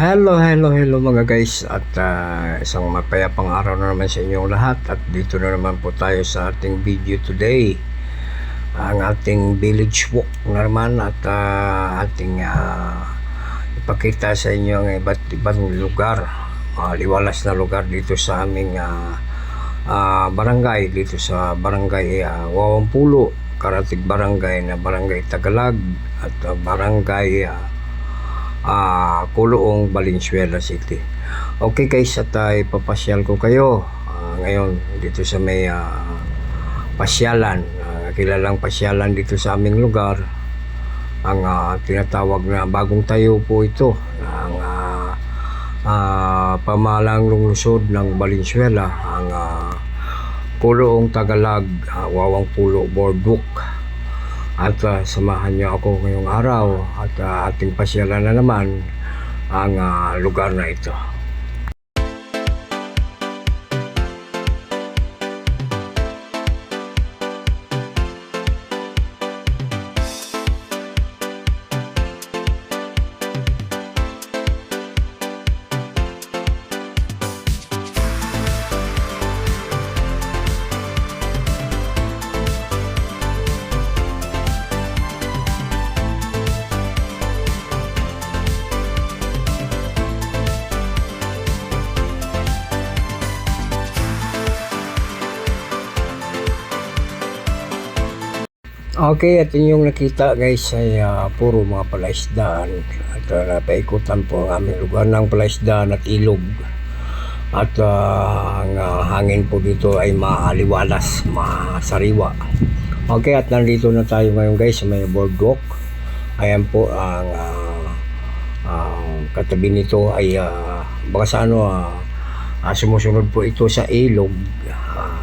Hello, hello, hello mga guys. At ah, isang mapayapang araw na naman sa inyong lahat. At dito na naman po tayo sa ating video today. Ang ating village walk na naman at ah, ating ah, ipakita sa inyo ang iba't ibang lugar. Mga liwalas na lugar dito sa aming ah, ah, barangay. Dito sa barangay uh, Wawampulo Karatig Barangay na Barangay Tagalag at ah, Barangay ah, ah Kuloong Valenzuela City. Okay guys, at uh, ipapasyal ko kayo ah, ngayon dito sa may ah, pasyalan, ah, kilalang pasyalan dito sa aming lugar. Ang ah, tinatawag na bagong tayo po ito ng ah, ah, pamalang lungsod ng Valenzuela, ang ah, Kuloong Tagalog, ah, Wawang Pulo Boardwalk. At ah, samahan niyo ako ngayong araw at ah, ating pasyalan na naman ang ah, lugar na ito. Okay, at inyong nakita guys ay ah, puro mga palaisdaan at uh, napaikutan po ang aming lugar ng palaisdaan at ilog. At ah, ang ah, hangin po dito ay maaliwalas, masariwa. Okay, at nandito na tayo ngayon guys sa may boardwalk. Ayan po ang ah, ah, katabi nito ay ah, baka sa ano ah, ah, sumusunod po ito sa ilog. Ah,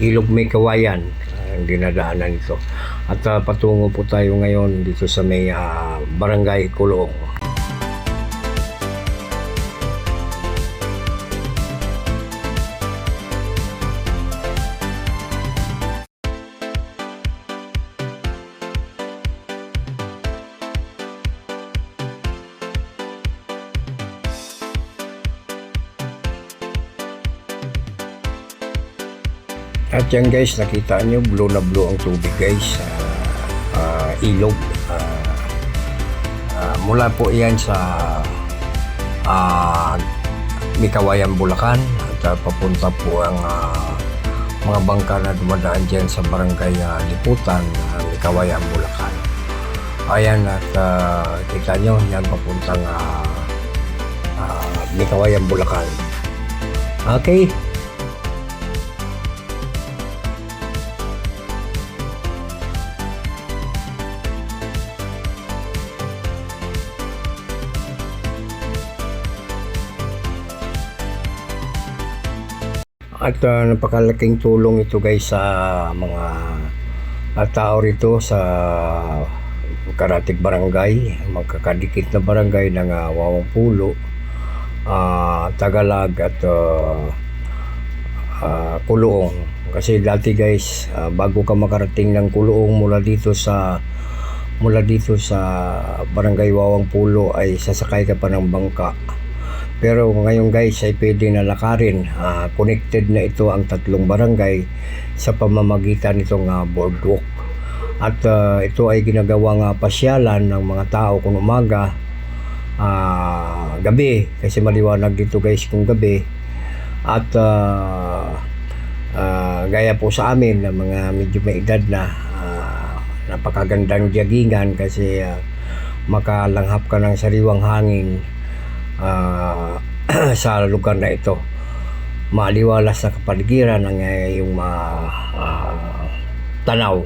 ilog may kawayan ang dinadaanan nito. At ah, patungo po tayo ngayon dito sa may ah, barangay Kulong. At yan guys, nakita nyo, blue na blue ang tubig guys. Ah, ilog. Ah, ah, mula po yan sa uh, Mikawayan, Bulacan. At ah, papunta po ang ah, mga bangka na dumadaan dyan sa barangay ah, Liputan, uh, Mikawayan, Bulacan. Ayan at ah, kita nyo, yan papuntang uh, uh, Mikawayan, Bulacan. Okay, At uh, napakalaking tulong ito guys sa mga uh, tao rito sa Karatig Barangay, magkakadikit na barangay ng uh, Wawang uh, Tagalag at uh, uh, Kuloong. Kasi dati guys, uh, bago ka makarating ng Kuloong mula dito sa mula dito sa Barangay Wawang Pulo ay sasakay ka pa ng bangka. Pero ngayon guys ay pwede na lakarin. Ah, connected na ito ang tatlong barangay sa pamamagitan nitong uh, boardwalk. At ah, ito ay ginagawang uh, pasyalan ng mga tao kung umaga, ah, gabi, kasi maliwanag dito guys kung gabi. At ah, ah, gaya po sa amin na mga medyo may edad na, ah, napakagandang jaggingan kasi ah, makalanghap ka ng sariwang hangin ah, sa lugar na ito. Maliwalas na kapaligiran ng iyong mga ah, tanaw.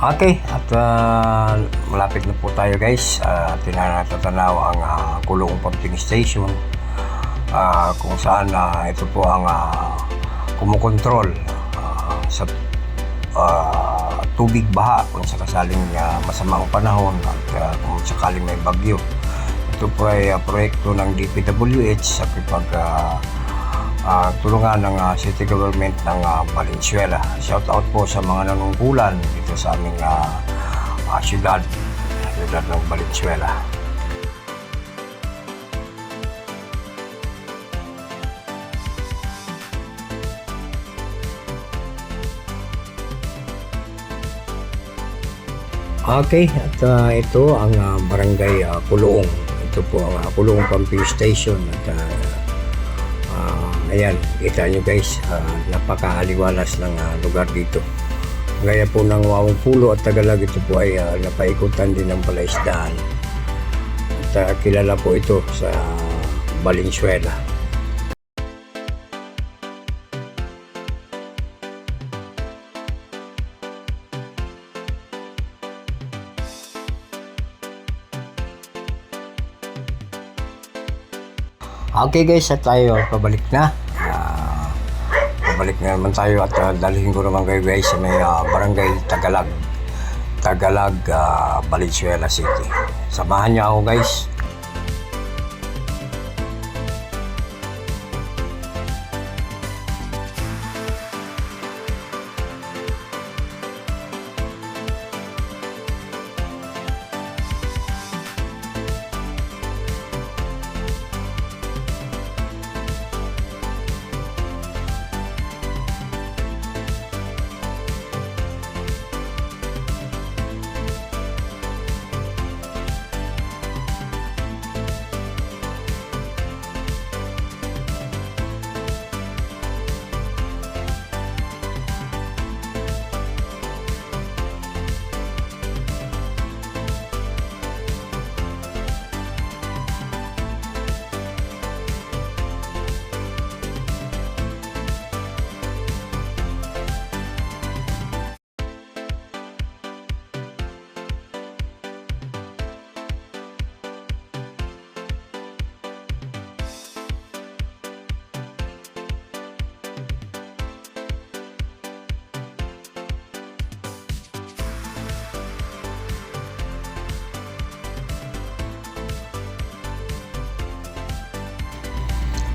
Okay, at ah, malapit na po tayo guys. Uh, tinatatanaw ang uh, Kulong Pumping Station ah, kung saan ah, ito po ang uh, kumukontrol ah, sa ah, tubig baha kung sakasaling uh, masamang panahon at ah, kung sakaling may bagyo. Ito po ay ah, proyekto ng DPWH sa pag ah, ah, tulungan ng ah, city government ng ah, Valenzuela. Shout out po sa mga nanungkulan dito sa aming ah, ah, syudad, syudad ng Valenzuela. Okay, at ah, ito ang ah, barangay uh, Kuloong. Ito po ang uh, Kuloong Pumping Station at Ah, ayan, kita nyo guys, ah, napakaaliwalas ng ah, lugar dito. Gaya po ng Wawang Pulo at Tagalog, ito po ay ah, napaikutan din ng palaisdaan. At ah, kilala po ito sa Valenzuela. Okay guys, at tayo pabalik na. Ah, pabalik na naman tayo at ah, dalhin ko naman kayo guys sa may ah, barangay Tagalag. Tagalag, ah, Valenzuela City. Samahan niyo ako guys.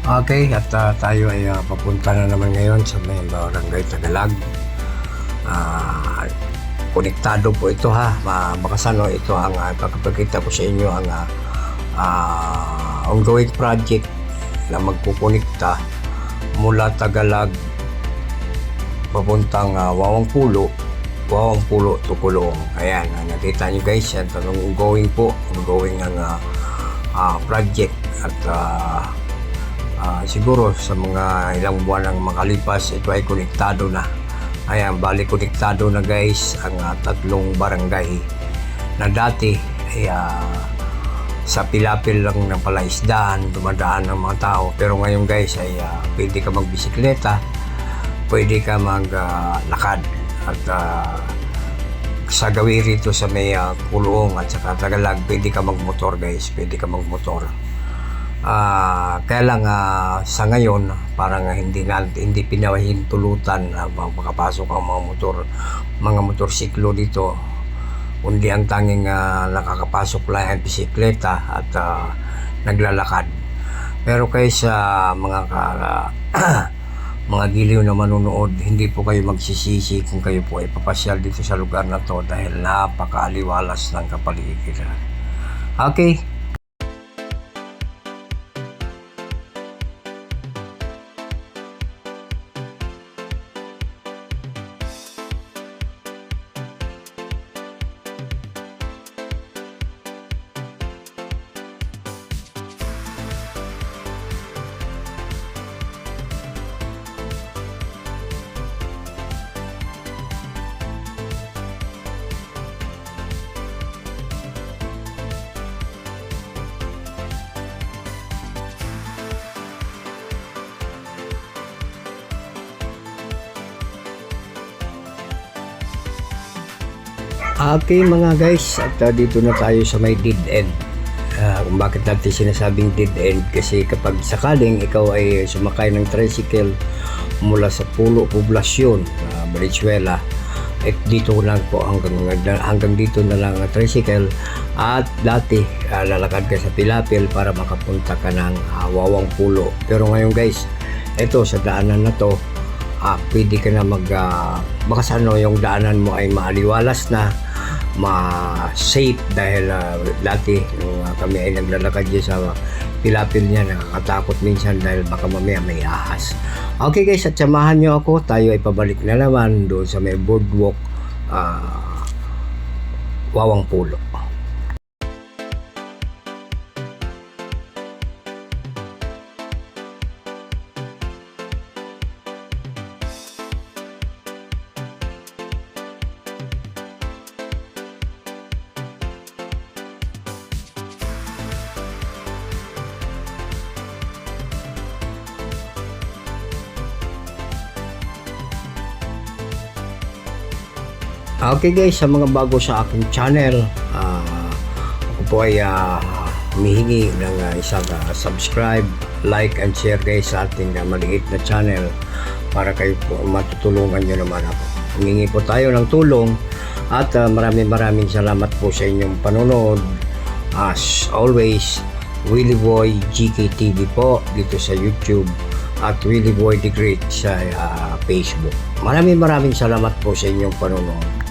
Okay, at ah, tayo ay ah, papunta na naman ngayon sa may barangay Tagalag. Ah, konektado po ito ha. Ma- Makasano ito ang uh, ipapakita ko sa inyo ang ah, ah, ongoing project na magkukonekta mula Tagalag papuntang uh, Wawang Pulo Wawang Pulo to Kulong. Ayan, ah, nakita niyo guys, yan tanong ongoing po, ongoing ang ah, ah, project at ah, Ah, siguro sa mga ilang buwan ang makalipas, ito ay konektado na. Ayan, bali konektado na guys ang ah, tatlong barangay na dati ay ah, sa pilapil lang ng palaisdaan, dumadaan ng mga tao. Pero ngayon guys ay ah, pwede ka magbisikleta, pwede ka maglakad at ah, sa gawi rito sa may uh, Kulong at saka Tagalog, pwede ka magmotor guys, pwede ka magmotor. Ah, kaya lang ah, sa ngayon parang hindi na hindi pinahintulutan na makapasok ang mga motor mga motorsiklo dito. Kundi ang tanging ah, nakakapasok lang ang bisikleta at ah, naglalakad. Pero kay sa mga ka- mga giliw na manunood hindi po kayo magsisisi kung kayo po ay papasyal dito sa lugar na to dahil napakaaliwalas ng kapaligiran. Okay Okay mga guys, at uh, dito na tayo sa may dead end. Ah, kung bakit natin sinasabing dead end kasi kapag sakaling ikaw ay sumakay ng tricycle mula sa Pulo Poblasyon, uh, Valenzuela, at dito lang po hanggang hanggang dito na lang ang tricycle at dati ah, lalakad ka sa Pilapil para makapunta ka ng ah, Wawang Pulo. Pero ngayon guys, ito sa daanan na to, ah, pwede ka na mag ah, baka ano yung daanan mo ay maaliwalas na ma-safe dahil ah, dati nung ah, kami ay naglalakad dyan sa pilapil niya. Nakakatakot minsan dahil baka mamaya may ahas. Okay guys at samahan nyo ako. Tayo ay pabalik na naman doon sa may boardwalk ah, Wawang Pulo Okay guys, sa mga bago sa aking channel, ah, ako po ay ah, humihingi ng ah, isang ah, subscribe, like and share guys sa ating ah, maliit na channel para kayo po matutulungan nyo naman ako. Humingi po tayo ng tulong at ah, maraming maraming salamat po sa inyong panonood. As always, Willie Boy GKTV po dito sa YouTube at Willie Boy the Great sa ah, Facebook. Maraming maraming salamat po sa inyong panonood.